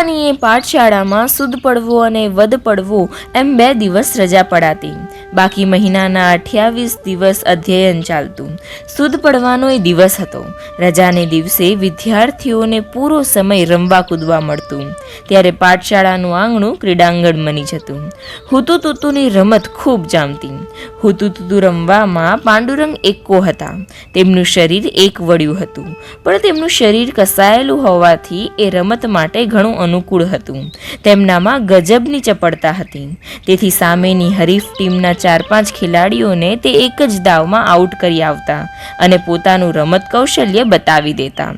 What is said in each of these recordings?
બધાની એ પાઠશાળામાં સુદ પડવો અને વદ પડવો એમ બે દિવસ રજા પડાતી. બાકી મહિનાના અઠ્યાવીસ દિવસ અધ્યયન ચાલતું. સુદ પડવાનો એ દિવસ હતો. રજાને દિવસે વિદ્યાર્થીઓને પૂરો સમય રમવા કૂદવા મળતું. ત્યારે પાઠશાળાનું આંગણું ક્રીડાંગણ બની જતું હુતુતુતુની રમત ખૂબ જામતી. હુતુતુતુ રમવામાં પાંડુરંગ એકો હતા. તેમનું શરીર એક વળ્યું હતું. પણ તેમનું શરીર કસાયેલું હોવાથી એ રમત માટે ઘણું અનુકૂળ હતું. તેમનામાં ગજબની ચપળતા હતી. તેથી સામેની હરીફ ટીમના ચાર પાંચ ખેલાડીઓને તે એક જ દાવમાં આઉટ કરી આવતા અને પોતાનું રમત કૌશલ્ય બતાવી દેતા.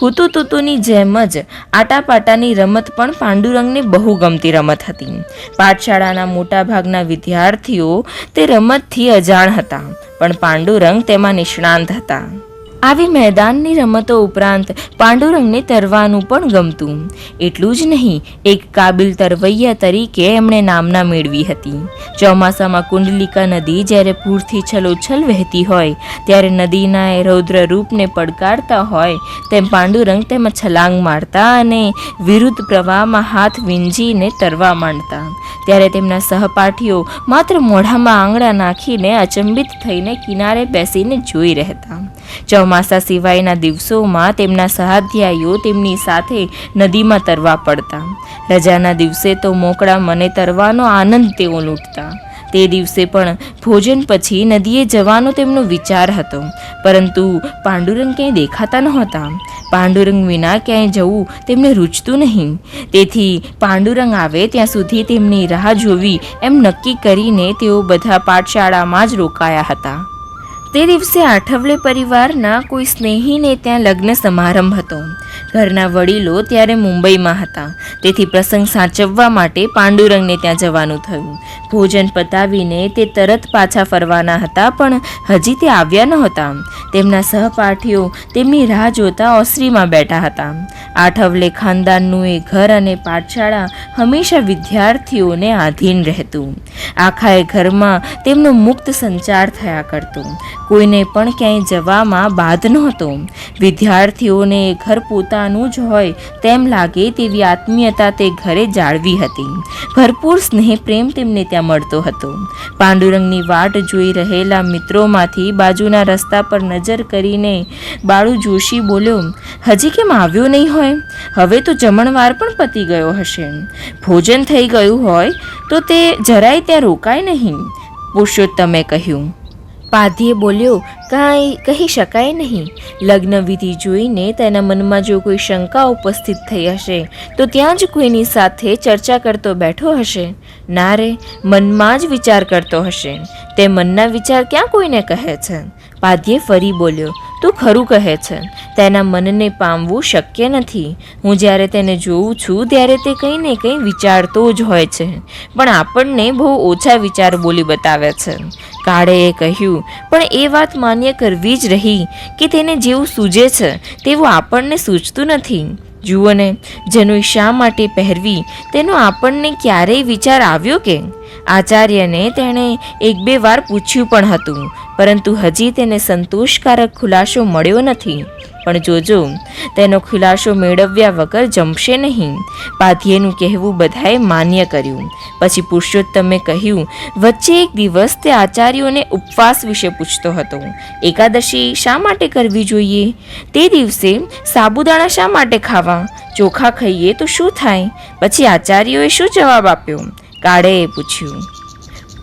હુતુતુતુની જેમ જ આટાપાટાની રમત પણ પાંડુરંગને બહુ ગમતી રમત હતી. પાઠશાળાના મોટાભાગના વિદ્યાર્થીઓ તે રમતથી અજાણ હતા, પણ પાંડુરંગ તેમાં નિષ્ણાંત હતા. આવી મેદાનની રમતો ઉપરાંત પાંડુરંગને તરવાનું પણ ગમતું. એટલું જ નહીં, એક કાબિલ તરવૈયા તરીકે એમણે નામના મેળવી હતી. ચોમાસામાં કુંડલિકા નદી જ્યારે પૂરથી છલોછલ વહેતી હોય, ત્યારે નદીના એ રૌદ્ર રૂપને પડકારતા હોય, તેમ પાંડુરંગ તેમાં છલાંગ મારતા અને વિરુદ્ધ પ્રવાહમાં હાથ વીંજીને તરવા માંડતા. ત્યારે તેમના સહપાઠીઓ માત્ર મોઢામાં આંગળા નાખીને અચંબિત થઈને કિનારે બેસીને જોઈ રહેતા. ચોમાસા સિવાયના દિવસોમાં તેમના સહાધ્યાયીઓ તેમની સાથે નદીમાં તરવા પડતા. રજાના દિવસે તો મોકળા મને તરવાનો આનંદ તેઓ લૂંટતા. તે દિવસે પણ ભોજન પછી નદીએ જવાનો તેમનો વિચાર હતો. પરંતુ પાંડુરંગ ક્યાંય દેખાતા નહોતા. પાંડુરંગ વિના ક્યાંય જવું તેમને રૂચતું નહીં. તેથી પાંડુરંગ આવે ત્યાં સુધી તેમની રાહ જોવી એમ નક્કી કરીને તેઓ બધા પાઠશાળામાં જ રોકાયા હતા. તે દિવસે આઠવલે પરિવારના કોઈ સ્નેહીને ત્યાં લગ્ન સમારંભ હતો. ઘરના વડીલો ત્યારે મુંબઈમાં હતા. તેથી પ્રસંગ સાચવવા માટે પાંડુરંગને ત્યાં જવાનું થયું. ભોજન પતાવીને તે તરત પાછા ફરવાના હતા, પણ હજી તે આવ્યા નહોતા. તેમના સહપાઠીઓ તેમની રાહ જોતા ઓસરીમાં બેઠા હતા. આઠવલે ખાનદાનનું એ ઘર અને પાઠશાળા હંમેશા વિદ્યાર્થીઓને આધીન રહેતું. આખા એ ઘરમાં તેમનો મુક્ત સંચાર થયા કરતો. કોઈને પણ ક્યાંય જવામાં બાધ નહોતો. વિદ્યાર્થીઓને ઘર પોતાનું જ હોય તેમ લાગે તેવી આત્મીયતા તે ઘરે જાળવી હતી. ભરપૂર સ્નેહ પ્રેમ તેમને ત્યાં મળતો હતો. પાંડુરંગની વાટ જોઈ રહેલા મિત્રોમાંથી બાજુના રસ્તા પર નજર કરીને બાળુ જોશી બોલ્યો, હજી કેમ આવ્યો નહીં હોય? હવે તો જમણવાર પણ પતી ગયો હશે. ભોજન થઈ ગયું હોય તો તે જરાય ત્યાં રોકાય નહીં, પુરુષોત્તમે કહ્યું. પાધ્યે બોલ્યો, કાંઈ કહી શકાય નહીં. લગ્ન વિધિ જોઈને તેના મનમાં જો કોઈ શંકા ઉપસ્થિત થઈ હશે, તો ત્યાં જ કોઈની સાથે ચર્ચા કરતો બેઠો હશે. ના રે, મનમાં જ વિચાર કરતો હશે. તે મનના વિચાર ક્યાં કોઈને કહે છે? પાધ્યે ફરી બોલ્યો, તું ખરું કહે છે. તેના મનને પામવું શક્ય નથી. હું જ્યારે તેને જોઉં છું, ત્યારે તે કંઈ ને કંઈ વિચારતો જ હોય છે. પણ આપણને બહુ ઓછા વિચાર બોલી બતાવે છે. કાળેએ કહ્યું, પણ એ વાત માન્ય કરવી જ રહી કે તેને જેવું સૂજે છે, તેવું આપણને સૂચતું નથી. જુઓ ને જનોઈ શા માટે પહેરવી, તેનો આપણને ક્યારેય વિચાર આવ્યો કે? આચાર્યને તેણે એક બે વાર પૂછ્યું પણ હતું, પરંતુ હજી તેને સંતોષકારક ખુલાસો મળ્યો નથી. પણ જોજો, તેનો ખુલાસો મેળવ્યા વગર જમશે નહીં. પાધ્યેનું કહેવું બધાએ માન્ય કર્યું. પછી પુરુષોત્તમે કહ્યું, વચ્ચે એક દિવસ તે આચાર્યોને ઉપવાસ વિશે પૂછતો હતો. એકાદશી શા માટે કરવી જોઈએ? તે દિવસે સાબુદાણા શા માટે ખાવા? ચોખા ખાઈએ તો શું થાય? પછી આચાર્યોએ શું જવાબ આપ્યો? કાળેએ પૂછ્યું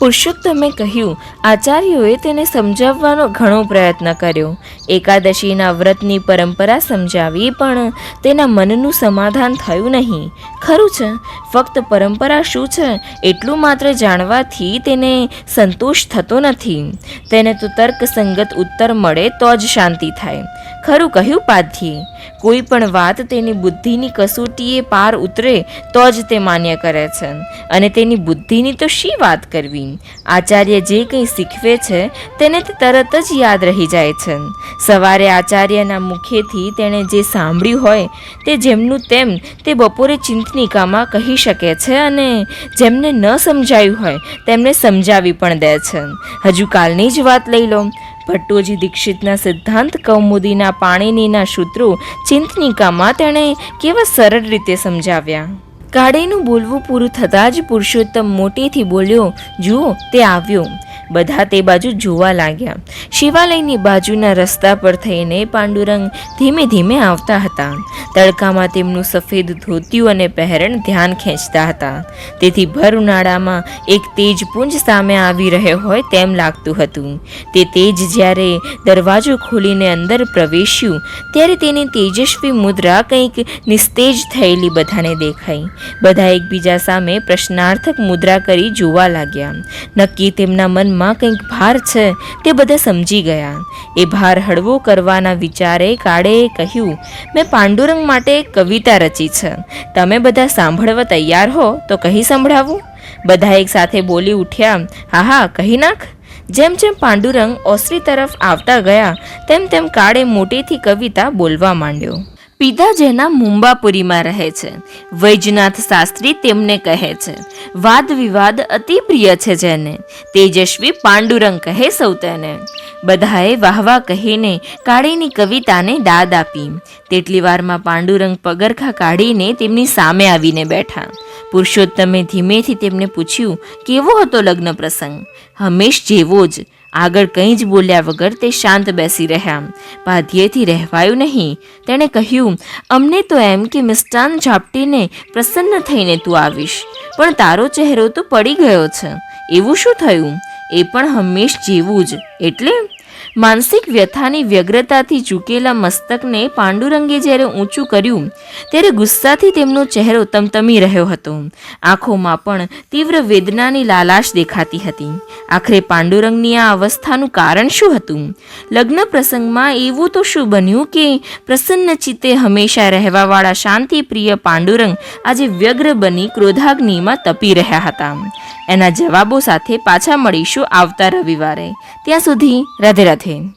પુરુષોત્તમે કહ્યું, આચાર્યોએ તેને સમજાવવાનો ઘણો પ્રયત્ન કર્યો. એકાદશીના વ્રતની પરંપરા સમજાવી પણ તેના મનનું સમાધાન થયું નહીં. ખરું છે, ફક્ત પરંપરા શું છે એટલું માત્ર જાણવાથી તેને સંતોષ થતો નથી. તેને તો તર્કસંગત ઉત્તર મળે તો જ શાંતિ થાય. ખરું કહ્યું પાધ્યે કોઈ પણ વાત તેની બુદ્ધિની કસોટીએ પાર ઉતરે તો જ તે માન્ય કરે છે. અને તેની બુદ્ધિની તો શી વાત કરવી? આચાર્ય જે કંઈ શીખવે છે, તેને તે તરત જ યાદ રહી જાય છે. સવારે આચાર્યના મુખેથી તેણે જે સાંભળ્યું હોય, તે જેમનું તેમ તે બપોરે ચિંતનિકામાં કહી શકે છે અને જેમને ન સમજાયું હોય, તેમને સમજાવી પણ દે છે. હજુ કાલની જ વાત લઈ લો. ભટ્ટોજી દીક્ષિતના સિદ્ધાંત, કૌમુદીના પાણીનીના સૂત્રો ચિંતનિકામાં તેણે કેવા સરળ રીતે સમજાવ્યા. કાળેનું બોલવું પૂરું થતાં જ પુરુષોત્તમ મોટેથી બોલ્યો, જુઓ, તે આવ્યો. બધા તે બાજુ જોવા લાગ્યા. શિવાલયની બાજુના રસ્તા પર થઈને પાંડુરંગ ધીમે ધીમે આવતા હતા. તડકામાં તેમનું સફેદ ધોતિયું અને પહેરણ ધ્યાન ખેંચતા હતા. તેથી ભર ઉનાળામાં એક તેજપુંજ સામે આવી રહ્યો હોય તેમ લાગતું હતું. તે તેજ જ્યારે દરવાજો ખોલીને અંદર પ્રવેશ્યું, ત્યારે તેની તેજસ્વી મુદ્રા કંઈક નિસ્તેજ થયેલી બધાને દેખાઈ. બધા એકબીજા સામે પ્રશ્નાર્થક મુદ્રા કરી જોવા લાગ્યા. નક્કી તેમના મનમાં કંઈક ભાર છે તે બધા સમજી ગયા. એ ભાર હળવો કરવાના વિચારે કાળેએ કહ્યું, મેં પાંડુરંગ માટે એક કવિતા રચી છે. તમે બધા સાંભળવા તૈયાર હો, તો કહી સંભળાવું? બધા એક સાથે બોલી ઉઠ્યા, હા હા, કહી નાખ. જેમ જેમ પાંડુરંગ ઓસરી તરફ આવતા ગયા, તેમ તેમ કાળે મોટેથી કવિતા બોલવા માંડ્યો. પિતા જેના મુંબાપુરીમાં રહે છે. વૈજનાથ શાસ્ત્રી તેમને કહે છે, વાદ વિવાદ અતિ પ્રિય છે જેને. તેજસ્વી પાંડુરંગ કહે સૌ તેને. બધાએ વાહવા વાહ કહીને કાળીની કવિતાને દાદ આપી. તેટલી વારમાં પાંડુરંગ પગરખા કાઢીને તેમની સામે આવીને બેઠા. પુરુષોત્તમે ધીમેથી તેમને પૂછ્યું, કેવો હતો લગ્ન પ્રસંગ હંમેશ જેવો જ. આગળ કંઈ જ બોલ્યા વગર તે શાંત બેસી રહ્યા. પાધ્યેથી રહેવાયું નહીં. તેણે કહ્યું, અમને તો એમ કે મિષ્ટાન ઝાપટીને પ્રસન્ન થઈને તું આવીશ. પણ તારો ચહેરો તો પડી ગયો છે. એવું શું થયું? એ પણ હંમેશ જેવું જ. એટલે માનસિક વ્યથાની વ્યગ્રતાથી ઝૂકેલા મસ્તકને પાંડુરંગે જ્યારે ઊંચું કર્યું, ત્યારે ગુસ્સાથી તેમનો ચહેરો તમતમી રહ્યો હતો. આંખોમાં પણ તીવ્ર વેદનાની લાલાશ દેખાતી હતી. આખરે પાંડુરંગની આ અવસ્થાનું કારણ શું હતું? લગ્ન પ્રસંગમાં એવું તો શું બન્યું કે પ્રસન્ન ચિત્તે હંમેશા રહેવાવાળા શાંતિપ્રિય પાંડુરંગ આજે વ્યગ્ર બની ક્રોધાગ્નિમાં તપી રહ્યા હતા. એના જવાબો સાથે પાછા મળીશું આવતા રવિવારે. ત્યાં સુધી રાધે રાધે. 庭